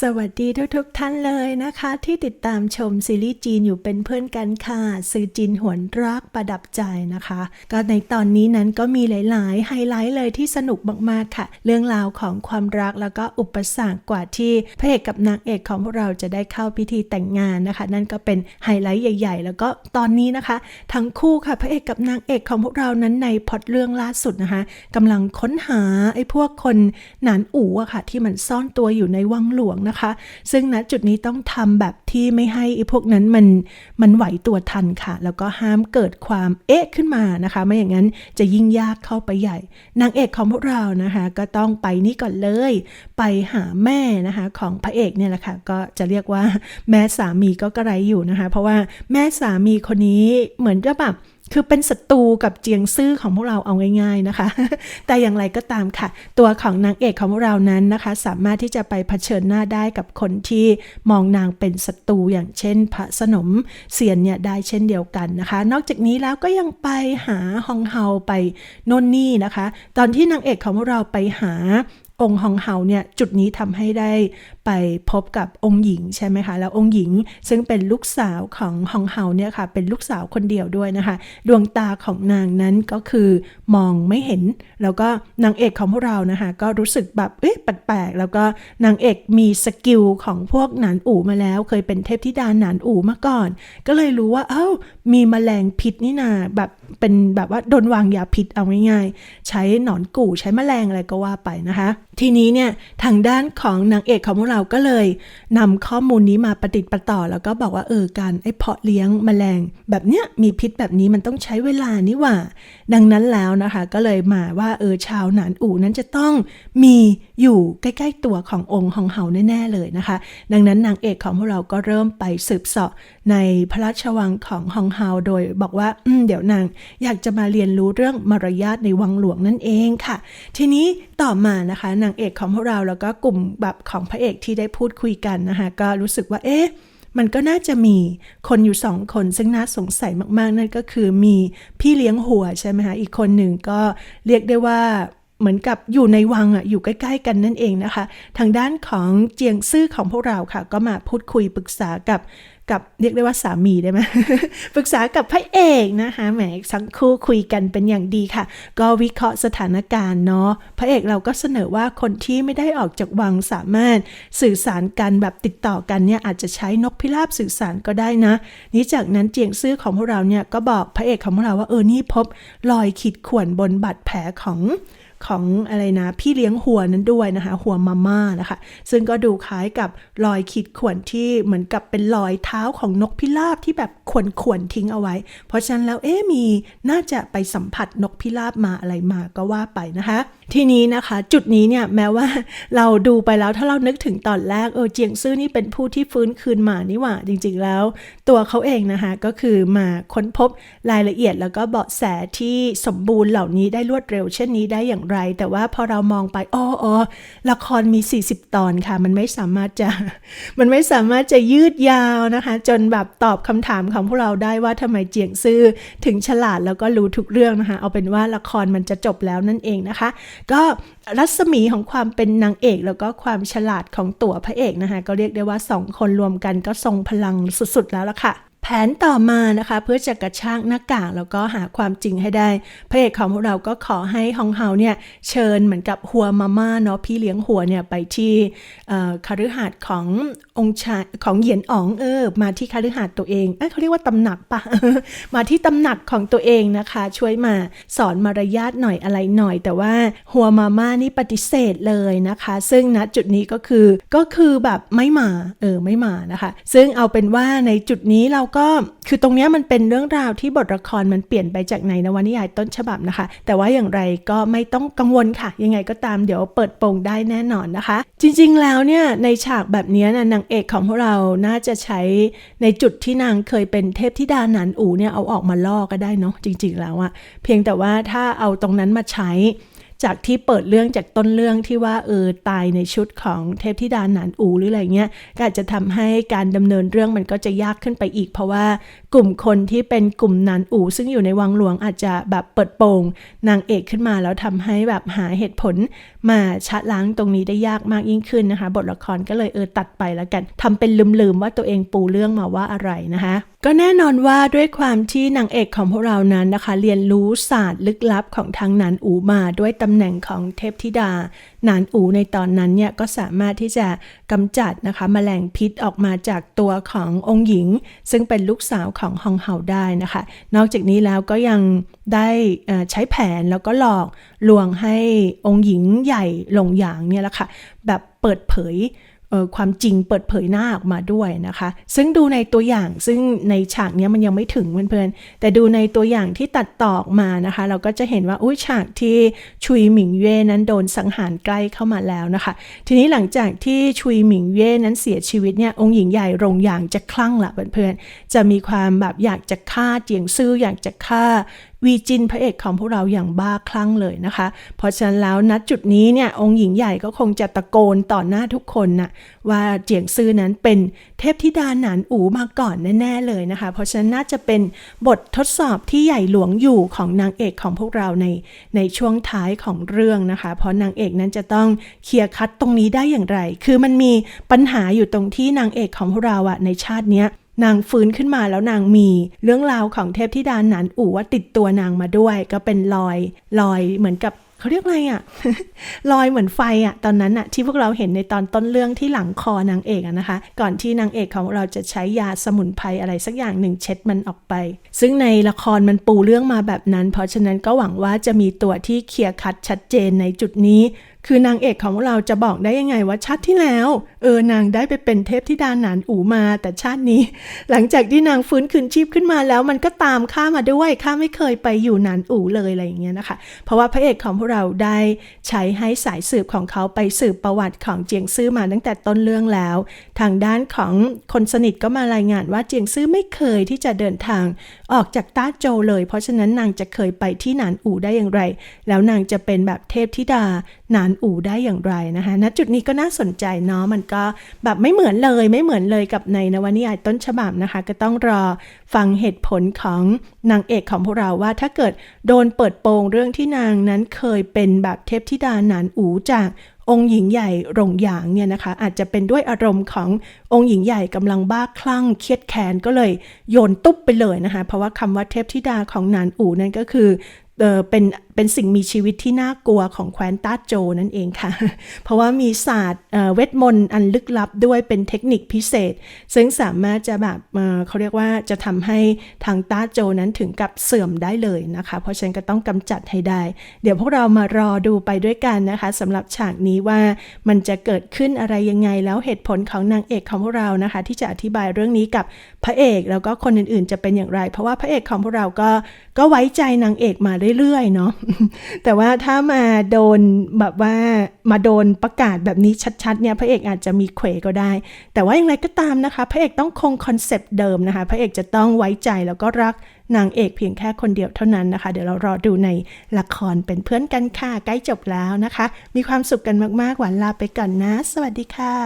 สวัสดีทุกๆทท่านเลยนะคะ ที่ติดตามชมซีรีส์จีนอยู่เป็นเพื่อนกันค่ะซื้อจีนหวนรักประดับใจนะคะ ก็ในตอนนี้นั้นก็มีหลาย ๆ ไฮไลท์เลยที่สนุกมากๆค่ะ เรื่องราวของความรักแล้วก็อุปสรรคกว่าที่พระเอกกับนางเอกของพวกเราจะได้เข้าพิธีแต่งงานนะคะ นั่นก็เป็นไฮไลท์ใหญ่ ๆ แล้วก็ตอนนี้นะคะ ทั้งคู่ค่ะพระเอกกับนางเอกของพวกเรานั้นในพอตเรื่องล่าสุดนะคะกำลังค้นหาไอ้พวกคนหนานอู่อะค่ะ ที่มันซ่อนตัวอยู่ในวังหลวงนะคะ ซึ่งณจุดนี้ต้องทำแบบที่ไม่ให้ไอ้พวกนั้นมันมันไหวตัวทันค่ะ แล้วก็ห้ามเกิดความเอ๊ะขึ้นมานะคะ ไม่อย่างนั้นจะยิ่งยากเข้าไปใหญ่ นางเอกของพวกเรานะคะ ก็ต้องไปนี่ก่อนเลย ไปหาแม่นะคะของพระเอกเนี่ยแหละค่ะก็จะเรียกว่าแม่สามีก็กระไรอยู่นะคะ เพราะว่าแม่สามีคนนี้เหมือนจะแบบ คือเป็นศัตรูกับเจียงซื่อของพวกเราเอาง่าย ๆนะคะ แต่อย่างไรก็ตามค่ะ ตัวของนางเอกของพวกเรานั้นนะคะ สามารถที่จะไปเผชิญหน้าได้กับคนที่มองนางเป็นศัตรูอย่างเช่น พระสนมเสียนเนี่ยได้เช่นเดียวกันนะคะ นอกจากนี้แล้วก็ยังไปหาฮองเฮาไปโน่นนี่นะคะ ตอนที่นางเอกของพวกเราไปหา องค์ฮองเฮาเนี่ยจุดนี้ทำให้ได้ไปพบกับองค์หญิงใช่ไหมคะ แล้วองค์หญิงซึ่งเป็นลูกสาวของฮองเฮาเนี่ยค่ะเป็นลูกสาวคนเดียวด้วยนะคะ ดวงตาของนางนั้นก็คือมองไม่เห็น แล้วก็นางเอกของพวกเรานะคะ ก็รู้สึกแบบเอ๊ะแปลกๆแล้วก็นางเอกมีสกิลของพวกหนานอู่มาแล้ว เคยเป็นเทพธิดาหนานอู่มาก่อน ก็เลยรู้ว่าเอ้ามีแมลงพิษนี่นาแบบเป็นแบบว่าโดนวางยาพิษเอาง่ายๆใช้หนอนกู่ใช้แมลงอะไรก็ว่าไปนะคะ ทีนี้เนี่ยทางด้านของนางเอกของพวกเราก็เลยนำข้อมูลนี้มาประติดประต่อ แล้วก็บอกว่าเออการไอ้เพาะเลี้ยงแมลง แบบเนี้ยมีพิษแบบนี้มันต้องใช้เวลานี่หว่า ดังนั้นแล้วนะคะ ก็เลยมาว่าเออชาวหนานอู่นั้นจะต้องมีอยู่ใกล้ๆตัวขององค์ฮองเฮาแน่ ๆ เลยนะคะ ดังนั้นนางเอกของพวกเราก็เริ่มไปสืบเสาะในพระราชวังของฮองเฮาโดยบอกว่าอืมเดี๋ยวนางอยากจะมาเรียนรู้เรื่องมารยาทในวังหลวงนั่นเองค่ะ ทีนี้ต่อมานะคะนางเอกของพวกเราแล้วก็กลุ่มแบบของพระเอกที่ได้พูดคุยกันนะคะก็รู้สึกว่าเอ๊ะมันก็น่าจะมีคนอยู่สองคนซึ่งน่าสงสัยมากๆ นั่นก็คือมีพี่เลี้ยงหัวใช่ไหมคะอีกคนหนึ่งก็เรียกได้ว่าเหมือนกับอยู่ในวังอะอยู่ใกล้ ๆ กันนั่นเองนะคะ ทางด้านของเจียงซื่อของพวกเราค่ะ ก็มาพูดคุยปรึกษากับ กับเรียกได้ว่าสามีได้ไหมปรึกษากับพระเอกนะคะแหมสังคู่คุยกันเป็นอย่างดีค่ะ ก็วิเคราะห์สถานการณ์เนาะพระเอกเราก็เสนอว่าคนที่ไม่ได้ออกจากวังสามารถสื่อสารกันแบบติดต่อกันเนี่ยอาจจะใช้นกพิราบสื่อสารก็ได้นะ นี้จากนั้นเจียงซื่อของพวกเราเนี่ยก็บอกพระเอกของพวกเราว่าเออนี่พบรอยขีดข่วนบนบาดแผลของ ของอะไรนะ พี่เลี้ยงหัวนั้นด้วยนะคะ หัวมาม่านะคะ ซึ่งก็ดูคล้ายกับรอยขีดข่วนที่เหมือนกับเป็นรอยเท้าของนกพิราบที่แบบข่วนข่วนทิ้งเอาไว้ เพราะฉะนั้นแล้วเอ๊มีน่าจะไปสัมผัสนกพิราบมาอะไรมาก็ว่าไปนะคะ ทีนี้นะคะจุดนี้เนี่ยแม้ว่าเราดูไปแล้วถ้าเรานึกถึงตอนแรกเออเจียงซื่อนี่เป็นผู้ที่ฟื้นคืนมานี่หว่าจริง ๆ แล้ว ตัวเขาเองนะคะก็คือมาค้นพบรายละเอียดแล้วก็เบาะแสที่สมบูรณ์เหล่านี้ได้รวดเร็ว เช่นนี้ได้อย่างไรแต่ว่าพอเรามองไปอ๋อออละครมี 40 ตอนค่ะ มันไม่สามารถจะ มันไม่สามารถจะยืดยาวนะคะ จนแบบตอบคำถามของพวกเราได้ว่าทำไมเจียงซื่อถึงฉลาดแล้วก็รู้ทุกเรื่องนะคะ เอาเป็นว่าละครมันจะจบแล้วนั่นเองนะคะ ก็รัศมีของความเป็นนางเอกแล้วก็ความฉลาดของตัวพระเอกนะคะ ก็เรียกได้ว่าสองคนรวมกันก็ทรงพลังสุดๆแล้วล่ะค่ะ แผนต่อมานะคะเพื่อจะกระชากหน้ากากแล้วก็หาความจริงให้ได้ พระเอกของพวกเราก็ขอให้ฮองเฮาเนี่ยเชิญเหมือนกับหัวมาม่าเนาะพี่เลี้ยงหัวเนี่ยไปที่คฤหาสน์ขององค์ชายของเหยียนอ๋องเออมาที่คฤหาสน์ตัวเองเอเขาเรียกว่าตำหนักปะมาที่ตำหนักของตัวเองนะคะ ช่วยมาสอนมารยาทหน่อยอะไรหน่อย แต่ว่าหัวมาม่านี่ปฏิเสธเลยนะคะ ซึ่งณจุดนี้ก็คือก็คือแบบไม่มาเออไม่มานะคะ ซึ่งเอาเป็นว่าในจุดนี้เราก็คือตรงนี้มันเป็นเรื่องราวที่บทละครมันเปลี่ยนไปจากในนวนิยายต้นฉบับนะคะ แต่ว่าอย่างไรก็ไม่ต้องกังวลค่ะ ยังไงก็ตามเดี๋ยวเปิดโปงได้แน่นอนนะคะ จริงๆแล้วเนี่ยในฉากแบบนี้นะนางเอกของพวกเราน่าจะใช้ในจุดที่นางเคยเป็นเทพธิดาหนานอูเนี่ยเอาออกมาล่อก็ได้เนาะจริง ๆ แล้วอะเพียงแต่ว่าถ้าเอาตรงนั้นมาใช้ จากที่เปิดเรื่องจากต้นเรื่องที่ว่าเออตายในชุดของเทพธิดาหนานอูหรืออะไรเงี้ยก็อาจจะทำให้การดำเนินเรื่องมันก็จะยากขึ้นไปอีก เพราะว่ากลุ่มคนที่เป็นกลุ่มหนานอูซึ่งอยู่ในวังหลวงอาจจะแบบเปิดโปงนางเอกขึ้นมาแล้วทำให้แบบหาเหตุผล มาชะล้างตรงนี้ได้ยากมากยิ่งขึ้นนะคะ บทละครก็เลยเออตัดไปแล้วกันทำเป็นลืมๆว่าตัวเองปูเรื่องมาว่าอะไรนะคะก็แน่นอนว่าด้วยความที่นางเอกของพวกเรานั้นนะคะ เรียนรู้ศาสตร์ลึกลับของทางนันอูมาด้วยตำแหน่งของเทพธิดา นานอูในตอนนั้นเนี่ยก็สามารถที่จะกำจัดนะคะแมลงพิษออกมาจากตัวขององค์หญิง ซึ่งเป็นลูกสาวของฮองเฮาได้นะคะ นอกจากนี้แล้วก็ยังได้ใช้แผนแล้วก็หลอกลวงให้องค์หญิงใหญ่หลงหยางเนี่ยแหละค่ะแบบเปิดเผย ความจริงเปิดเผยหน้าออกมาด้วยนะคะ ซึ่งดูในตัวอย่างซึ่งในฉากนี้มันยังไม่ถึงเพื่อนๆ แต่ดูในตัวอย่างที่ตัดต่อออกมานะคะ เราก็จะเห็นว่าอุ้ยฉากที่ชุยหมิงเย่นั้นโดนสังหารใกล้เข้ามาแล้วนะคะ ทีนี้หลังจากที่ชุยหมิงเย่นั้นเสียชีวิตเนี่ยองค์หญิงใหญ่รงอย่างจะคลั่งละเพื่อนๆจะมีความแบบอยากจะฆ่าเจียงซื่ออยากจะฆ่า วีจินพระเอกของพวกเราอย่างบ้าคลั่งเลยนะคะ เพราะฉะนั้นแล้วณจุดนี้เนี่ยองค์หญิงใหญ่ก็คงจะตะโกนต่อหน้าทุกคนนะว่าเจียงซื่อนั้นเป็นเทพธิดาหนานอูมาก่อนแน่ ๆเลยนะคะ เพราะฉะนั้นน่าจะเป็นบททดสอบที่ใหญ่หลวงอยู่ของนางเอกของพวกเราในในช่วงท้ายของเรื่องนะคะ เพราะนางเอกนั้นจะต้องเคลียร์คัดตรงนี้ได้อย่างไร คือมันมีปัญหาอยู่ตรงที่นางเอกของพวกเราอะในชาติเนี้ย นางฟื้นขึ้นมาแล้วนางมี เรื่องราวของเทพธิดาหนานอู่ว่าติดตัวนางมาด้วย ก็เป็นรอยรอยเหมือนกับเขาเรียกอะไรอะ่ะรอยเหมือนไฟอะ่ะ ตอนนั้นอะ่ะที่พวกเราเห็นในตอนต้นเรื่องที่หลังคอนางเอกอะนะคะ ก่อนที่นางเอกของเราจะใช้ยาสมุนไพรอะไรสักอย่างหนึ่งเช็ดมันออกไป ซึ่งในละครมันปูเรื่องมาแบบนั้น เพราะฉะนั้นก็หวังว่าจะมีตัวที่เคลียร์คัดชัดเจนในจุดนี้ คือนางเอกของเราจะบอกได้ยังไงว่าชาติที่แล้ว เออนางได้ไปเป็นเทพธิดาหนานอูมาแต่ชาตินี้ หลังจากที่นางฟื้นคืนชีพขึ้นมาแล้ว มันก็ตามข้ามาด้วยข้าไม่เคยไปอยู่หนานอูเลยอะไรอย่างเงี้ยนะคะ เพราะว่าพระเอกของพวกเราได้ใช้ให้สายสืบของเขาไปสืบประวัติของเจียงซื่อมาตั้งแต่ต้นเรื่องแล้ว ทางด้านของคนสนิทก็มารายงานว่าเจียงซื่อไม่เคยที่จะเดินทางออกจากต้าโจเลย เพราะฉะนั้นนางจะเคยไปที่หนานอูได้อย่างไร แล้วนางจะเป็นแบบเทพธิดานานอูได้อย่างไรนะคะณจุดนี้ก็น่าสนใจเนาะมันก็แบบไม่เหมือนเลยไม่เหมือนเลยกับในนวนิยายต้นฉบับนะคะ ก็ต้องรอฟังเหตุผลของนางเอกของพวกเราว่าถ้าเกิดโดนเปิดโปงเรื่องที่นางนั้นเคยเป็นแบบเทพธิดาหนานอูจากองค์หญิงใหญ่รงหยางเนี่ยนะคะ อาจจะเป็นด้วยอารมณ์ขององค์หญิงใหญ่กำลังบ้าคลั่งเครียดแค้นก็เลยโยนตุ๊บไปเลยนะคะ เพราะว่าคำว่าเทพธิดาของหนานอูนั่นก็คือ เป็นเป็นสิ่งมีชีวิตที่น่ากลัวของแคว้นต้าโจนั่นเองค่ะ เพราะว่ามีศาสตร์เวทมนต์อันลึกลับด้วยเป็นเทคนิคพิเศษ ซึ่งสามารถจะแบบเขาเรียกว่าจะทำให้ทางตาโจนั้นถึงกับเสื่อมได้เลยนะคะ เพราะฉะนั้นก็ต้องกำจัดให้ได้ เดี๋ยวพวกเรามารอดูไปด้วยกันนะคะสำหรับฉากนี้ว่ามันจะเกิดขึ้นอะไรยังไงแล้วเหตุผลของนางเอกของพวกเรานะคะ ที่จะอธิบายเรื่องนี้กับพระเอกแล้วก็คนอื่นๆ จะเป็นอย่างไร เพราะว่าพระเอกของพวกเราก็ก็ไว้ใจนางเอกมาเรื่อยๆเนาะแต่ว่าถ้ามาโดนแบบว่ามาโดนประกาศแบบนี้ชัดๆเนี่ยพระเอกอาจจะมีเขวก็ได้ แต่ว่าอย่างไรก็ตามนะคะ พระเอกต้องคงคอนเซปต์เดิมนะคะ พระเอกจะต้องไว้ใจแล้วก็รักนางเอกเพียงแค่คนเดียวเท่านั้นนะคะ เดี๋ยวเรารอดูในละครเป็นเพื่อนกันค่ะใกล้จบแล้วนะคะ มีความสุขกันมากๆหวานลาไปก่อนนะ สวัสดีค่ะ